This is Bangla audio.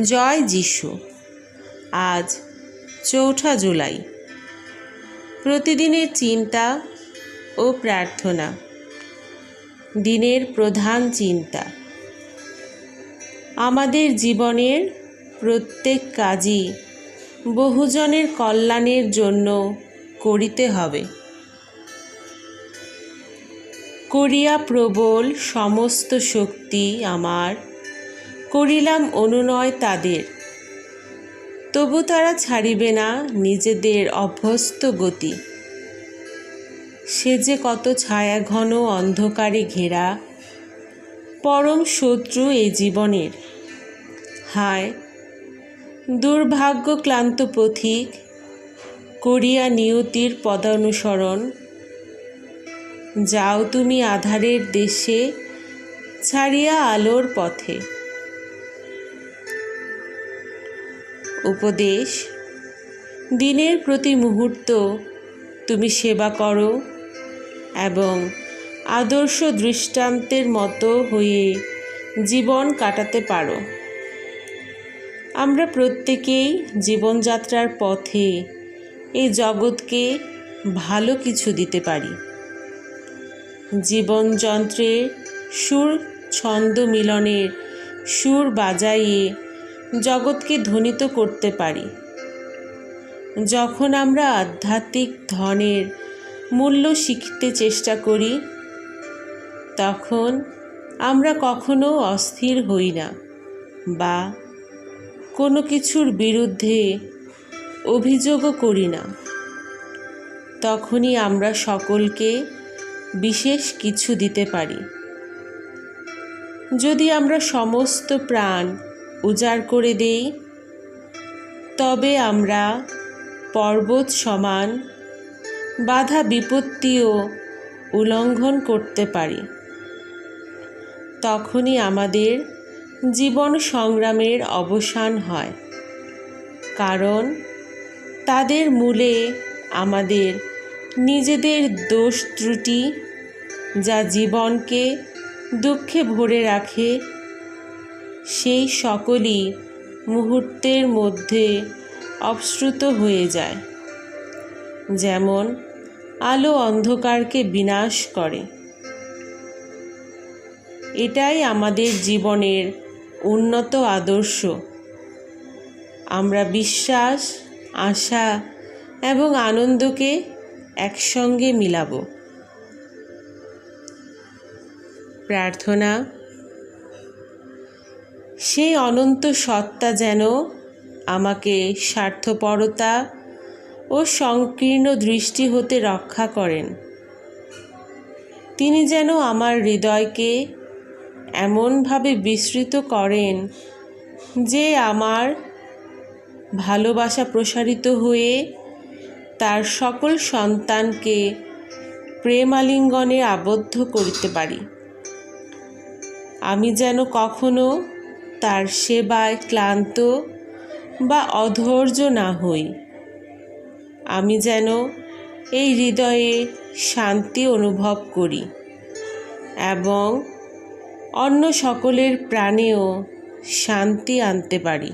জয় যিশু। আজ চৌঠা জুলাই। প্রতিদিনের চিন্তা ও প্রার্থনা। দিনের প্রধান চিন্তা। আমাদের জীবনের প্রত্যেক কাজই বহুজনের কল্যাণের জন্য করিতে হবে। করিয়া প্রবল সমস্ত শক্তি আমার করিলাম অনুনয় তাদের। তবু তারা ছাড়িবে না নিজেদের অভ্যস্ত গতি। সে যে কত ছায়া ঘন অন্ধকারে ঘেরা, পরম শত্রু এই জীবনের। হায়, দুর্ভাগ্য ক্লান্ত পথিক, করিয়া নিয়তির পদানুসরণ। যাও তুমি আধারের দেশে, ছাড়িয়া আলোর পথে। উপদেশ, দিনের প্রতি মুহূর্ত তুমি সেবা করো এবং আদর্শ দৃষ্টান্তের মতো হয়ে জীবন কাটাতে পারো। আমরা প্রত্যেকেই জীবনযাত্রার পথে এই জগৎকে ভালো কিছু দিতে পারি। জীবনযন্ত্রের সুর ছন্দ মিলনের সুর বাজাইয়ে জগৎকে ধ্বনিত করতে পারি। যখন আমরা আধ্যাত্মিক ধনের মূল্য শিখতে চেষ্টা করি, তখন আমরা কখনো অস্থির হই না বা কোনো কিছুর বিরুদ্ধে অভিযোগও করি না। তখনই আমরা সকলকে বিশেষ কিছু দিতে পারি। যদি আমরা সমস্ত প্রাণ উজাড় করে দেই। তবে আমরা পর্বত সমান বাধা বিপত্তিও উল্লঙ্ঘন করতে পারি। তখনই আমাদের জীবন সংগ্রামের অবসান হয়। কারণ তাদের মূলে আমাদের নিজেদের দোষ ত্রুটি যা জীবনকে দুঃখে ভরে রাখে সেই সকলই মুহূর্তের মধ্যে অপসৃত হয়ে যায়। যেমন আলো অন্ধকারকে বিনাশ করে। এটাই আমাদের জীবনের উন্নত আদর্শ। আমরা বিশ্বাস, আশা এবং আনন্দকে একসঙ্গে মিলাবো। প্রার্থনা সেই অনন্ত সত্তা যেন আমাকে স্বার্থপরতা ও সংকীর্ণ দৃষ্টি হতে রক্ষা করেন। তিনি যেন আমার হৃদয়কে এমনভাবে বিস্তৃত করেন যে আমার ভালোবাসা প্রসারিত হয়ে তার সকল সন্তানকে প্রেমালিঙ্গনে আবদ্ধ করতে পারি। আমি যেন কখনো তার সেবায় ক্লান্ত বা অধৈর্য না হই। আমি যেন এই হৃদয়ে শান্তি অনুভব করি এবং অন্য সকলের প্রাণেও শান্তি আনতে পারি।